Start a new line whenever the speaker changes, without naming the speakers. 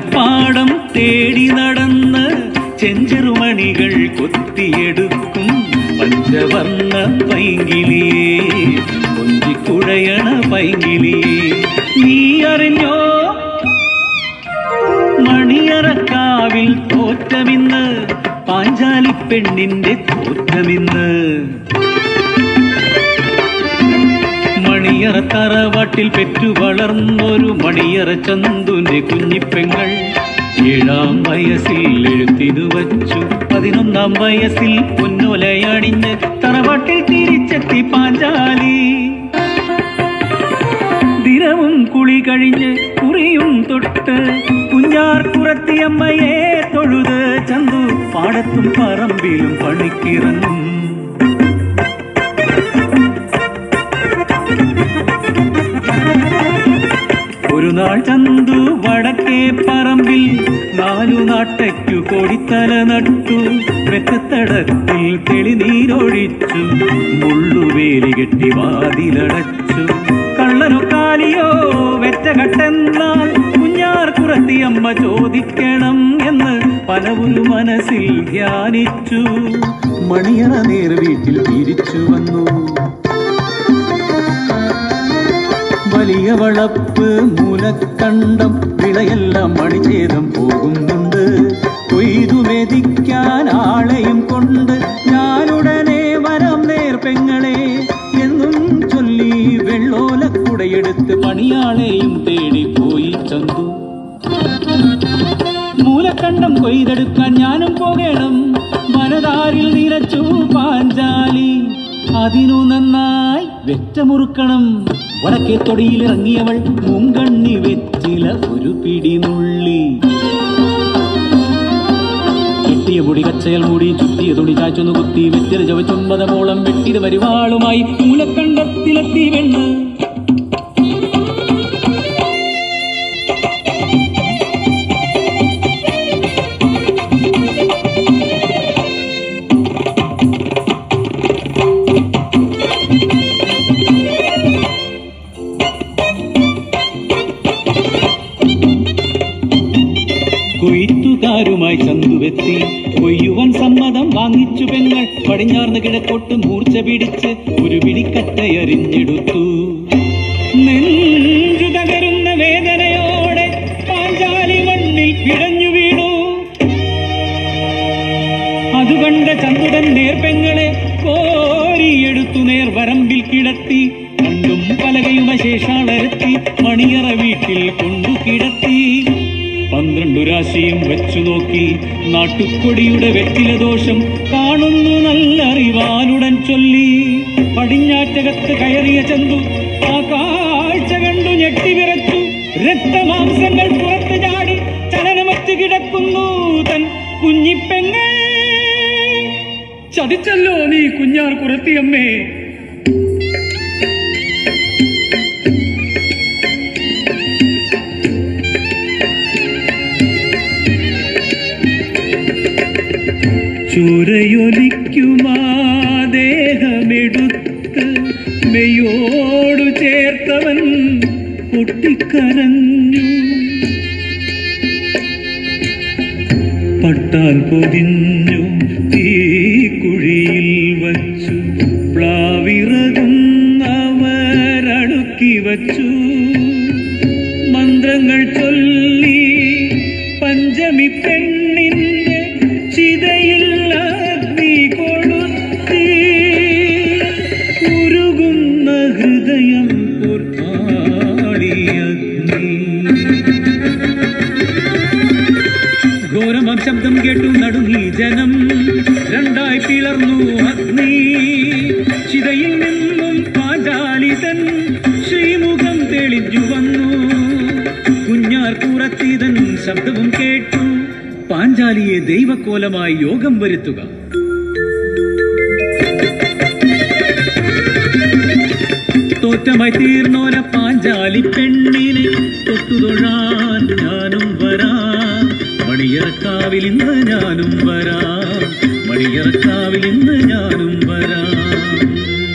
പുഴപ്പാടം തേടി നടന്ന് ചെഞ്ചറുമണികൾ കൊത്തിയെടുക്കും പഞ്ചവർണ പൈങ്കിളിയേ കൊഞ്ചിക്കുഴയണ പൈങ്കിളിയേ. നീ അറിഞ്ഞോ? മണിയറക്കാവിൽ തോറ്റമിന്ന് പാഞ്ചാലിപ്പെണ്ണിന്റെ തോറ്റമിന്ന്. മണിയറ തറവാട്ടിൽ പെറ്റു വളർന്നൊരു മണിയറ ചന്തുന്റെ കുഞ്ഞിപ്പെങ്ങൾ. ഏഴാം വയസ്സിൽ എഴുത്തിനു വച്ചു. പതിനൊന്നാം വയസ്സിൽ പൊന്നോലയണിഞ്ഞ് തറവാട്ടിൽ തിരിച്ചെത്തി പാഞ്ചാലി. ദിനവും കുളി കഴിഞ്ഞ് കുറിയും തൊട്ട് കുഞ്ഞാർ കുറത്തിയമ്മയെ തൊഴുത് ചന്തു പാടത്തും പറമ്പിലും പണിക്കിറങ്ങും. നാൾ ചന്തു വടക്കേ പറമ്പിൽ നാലു നാട്ടയ്ക്കു കൊടിത്തല നട്ടു. വെറ്റത്തടത്തിൽ തെളിനീരൊഴിച്ചു മുള്ളുവേലി കെട്ടി വാതിലടച്ചു. കള്ളനോ കാലിയോ വെറ്റ കട്ടെന്നാൽ കുഞ്ഞാർ കുറത്തിയമ്മ ചോദിക്കണം എന്ന് പലവുരു മനസ്സിൽ ധ്യാനിച്ചു. മണിയറ നേർ വീട്ടിൽ തിരിച്ചു വന്നു. വലിയ വളപ്പ് മൂലക്കണ്ടം വിളയെല്ലാം മണിചേതം പോകുന്നുണ്ട്. കൊയ്തു മെതിക്കാൻ ആളെയും കൊണ്ട് ഞാനുടനെ വരം നേർ പെങ്ങളെ എന്നും ചൊല്ലി വെള്ളോലക്കുടയെടുത്ത് പണിയാളെയും പോയി ചന്തു. മൂലക്കണ്ടം കൊയ്തെടുക്കാൻ ഞാനും പോകണം. മനതാരിൽ നിറച്ചു പാഞ്ചാലി. അതിനു നന്നായി വെറ്റമുറുക്കണം. വടക്കേ തൊടിയിലിറങ്ങിയവൾ മുങ്കണ്ണി വെച്ചില ഒരു പിടി നുള്ളി കെട്ടിയ മുടി കച്ചയൽ മൂടി ചുറ്റിയ തുണി ചാച്ചൊന്നു കുത്തി വെറ്റില ചവച്ചൊമ്പതമോളം വെട്ടിയത് വരുവാളുമായി മൂലക്കണ്ടത്തിലെത്തി വെണ്ണ്. ചന്തുവെത്തി കൊയ്യുവൻ സമ്മതം വാങ്ങിച്ചു പെങ്ങൾ. പടിഞ്ഞാർന്ന് കിഴക്കോട്ട് മൂർച്ച പിടിച്ച് ഒരു പിടിക്കട്ടയറിഞ്ഞെടുത്തു നെഞ്ചു തകരുന്ന വേദനയോടെ പാഞ്ചാലി മണ്ണിൽ പിഴഞ്ഞു വീണു. അതുകണ്ട ചന്ദ്രൻ നേർപ്പെങ്ങളെ കോരിയെടുത്തു നേർ വരമ്പിൽ കിടത്തി. കണ്ടും പലകയുമ ശേഷാളരത്തി മണിയറ വീട്ടിൽ കൊണ്ടു കിടത്തി. പന്ത്രണ്ടു രാശിയും വെച്ചു നോക്കി. നാട്ടുപൊടിയുടെ വെറ്റില ദോഷം കാണുന്നു നല്ലറിവാനുടൻ ചൊല്ലി. പടിഞ്ഞാറ്റകത്ത് കയറിയ ചന്തു ആ കാഴ്ച കണ്ടു ഞെട്ടി വിറച്ചു. രക്തമാംസങ്ങൾ പുറത്തു ചാടി ചലനമറ്റ് കിടക്കുന്നു തൻ കുഞ്ഞിപ്പെങ്ങേ. ചതിച്ചല്ലോ നീ കുഞ്ഞാർ കുറത്തിയമ്മേ ചുരയൊലിക്കുമാ ദേഹമെടുത്ത് മെയ്യോടു ചേർത്തവൻ പൊട്ടിക്കരഞ്ഞു. പട്ടാൽ പൊതിഞ്ഞു തീക്കുഴിയിൽ വച്ചു. പ്ലാവിറകുന്നവരടുക്കി വച്ചു മന്ത്രങ്ങൾ ചൊല്ലി പഞ്ചമി ഹൃദയം ഘോരമാം ശബ്ദം കേട്ടു നടുങ്ങി ജനം. രണ്ടായി പിളർന്നു അഗ്നി. ചിതയിൽ നിന്നും പാഞ്ചാലിതൻ ശ്രീമുഖം തെളിഞ്ഞു വന്നു. കുഞ്ഞാർ കുറത്തിതൻ ശബ്ദവും കേട്ടു. പാഞ്ചാലിയെ ദൈവക്കോലമായി യോഗം വരുത്തുക. തോറ്റമായി തീർന്നോര പാഞ്ചാലി പെണ്ണിനെ തൊട്ടുതൊഴാൻ ഞാനും വരാം. മണിയറക്കാവിൽ ഇന്ന് ഞാനും വരാം. മണിയറക്കാവിൽ ഇന്ന് ഞാനും വരാം.